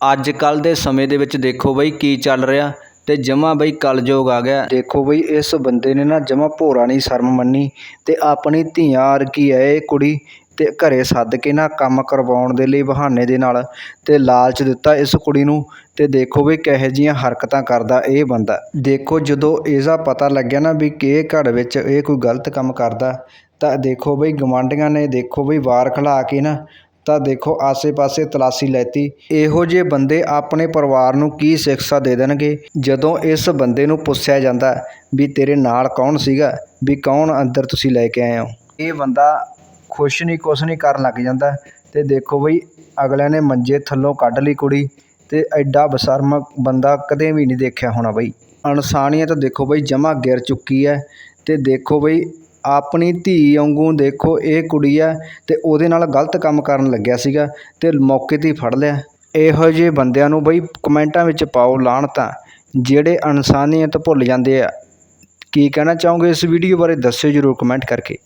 ਅੱਜ ਕੱਲ੍ਹ ਦੇ ਸਮੇਂ ਦੇ ਵਿੱਚ ਦੇਖੋ ਬਈ ਕੀ ਚੱਲ ਰਿਹਾ ਅਤੇ ਜਮਾਂ ਬਈ ਕਲਯੁਗ ਆ ਗਿਆ। ਦੇਖੋ ਬਈ ਇਸ ਬੰਦੇ ਨੇ ਨਾ ਜਮਾਂ ਭੋਰਾ ਨਹੀਂ ਸ਼ਰਮ ਮੰਨੀ ਅਤੇ ਆਪਣੀ ਧੀਆਂ ਵਰਗੀ ਹੈ ਇਹ ਕੁੜੀ ਅਤੇ ਘਰ ਸੱਦ ਕੇ ਨਾ ਕੰਮ ਕਰਵਾਉਣ ਦੇ ਲਈ ਬਹਾਨੇ ਦੇ ਨਾਲ ਅਤੇ ਲਾਲਚ ਦਿੱਤਾ ਇਸ ਕੁੜੀ ਨੂੰ ਅਤੇ ਦੇਖੋ ਬਈ ਕਿਹੋ ਜਿਹੀਆਂ ਹਰਕਤਾਂ ਕਰਦਾ ਇਹ ਬੰਦਾ। ਦੇਖੋ ਜਦੋਂ ਇਹਦਾ ਪਤਾ ਲੱਗਿਆ ਨਾ ਵੀ ਕਿ ਇਹ ਘਰ ਵਿੱਚ ਇਹ ਕੋਈ ਗਲਤ ਕੰਮ ਕਰਦਾ ਤਾਂ ਦੇਖੋ ਬਈ ਗੁਆਂਢੀਆਂ ਨੇ ਦੇਖੋ ਬਈ ਵਾਰ ਖਲਾ ਕੇ ਨਾ ਤਾਂ ਦੇਖੋ ਆਸੇ-ਪਾਸੇ ਤਲਾਸ਼ੀ ਲੈਤੀ। ਇਹੋ ਜਿਹੇ ਬੰਦੇ ਆਪਣੇ ਪਰਿਵਾਰ ਨੂੰ ਕੀ ਸਿੱਖਿਆ ਦੇ ਦੇਣਗੇ? ਜਦੋਂ ਇਸ ਬੰਦੇ ਨੂੰ ਪੁੱਛਿਆ ਜਾਂਦਾ ਵੀ ਤੇਰੇ ਨਾਲ ਕੌਣ ਸੀਗਾ? ਵੀ ਕੌਣ ਅੰਦਰ ਤੁਸੀਂ ਲੈ ਕੇ ਆਏ ਹੋ? ਇਹ ਬੰਦਾ ਖੁਸ਼ ਨਹੀਂ, ਕੁਛ ਨਹੀਂ ਕਰਨ ਲੱਗ ਜਾਂਦਾ ਅਤੇ ਦੇਖੋ ਬਈ ਅਗਲਿਆਂ ਨੇ ਮੰਜੇ ਥੱਲੋਂ ਕੱਢ ਲਈ ਕੁੜੀ ਅਤੇ ਐਡਾ ਬਸ਼ਰਮ ਬੰਦਾ ਕਦੇ ਵੀ ਨਹੀਂ ਦੇਖਿਆ ਹੋਣਾ ਬਈ। ਇਨਸਾਨੀਅਤ ਦੇਖੋ ਬਈ ਜਮਾ ਗਿਰ ਚੁੱਕੀ ਹੈ ਅਤੇ ਦੇਖੋ ਬਈ ਆਪਣੀ ਧੀ ਵਾਂਗੂੰ ਦੇਖੋ ਇਹ ਕੁੜੀ ਆ ਅਤੇ ਉਹਦੇ ਨਾਲ ਗਲਤ ਕੰਮ ਕਰਨ ਲੱਗਿਆ ਸੀਗਾ ਅਤੇ ਮੌਕੇ ਤੇ ਹੀ ਫੜ ਲਿਆ। ਇਹੋ ਜਿਹੇ ਬੰਦਿਆਂ ਨੂੰ ਬਈ ਕਮੈਂਟਾਂ ਵਿੱਚ ਪਾਓ ਲਾਹਣਤਾਂ ਜਿਹੜੇ ਇਨਸਾਨੀਅਤ ਭੁੱਲ ਜਾਂਦੇ ਆ। ਕੀ ਕਹਿਣਾ ਚਾਹੋਗੇ ਇਸ ਵੀਡੀਓ ਬਾਰੇ ਦੱਸਿਓ ਜਰੂਰ ਕਮੈਂਟ ਕਰਕੇ।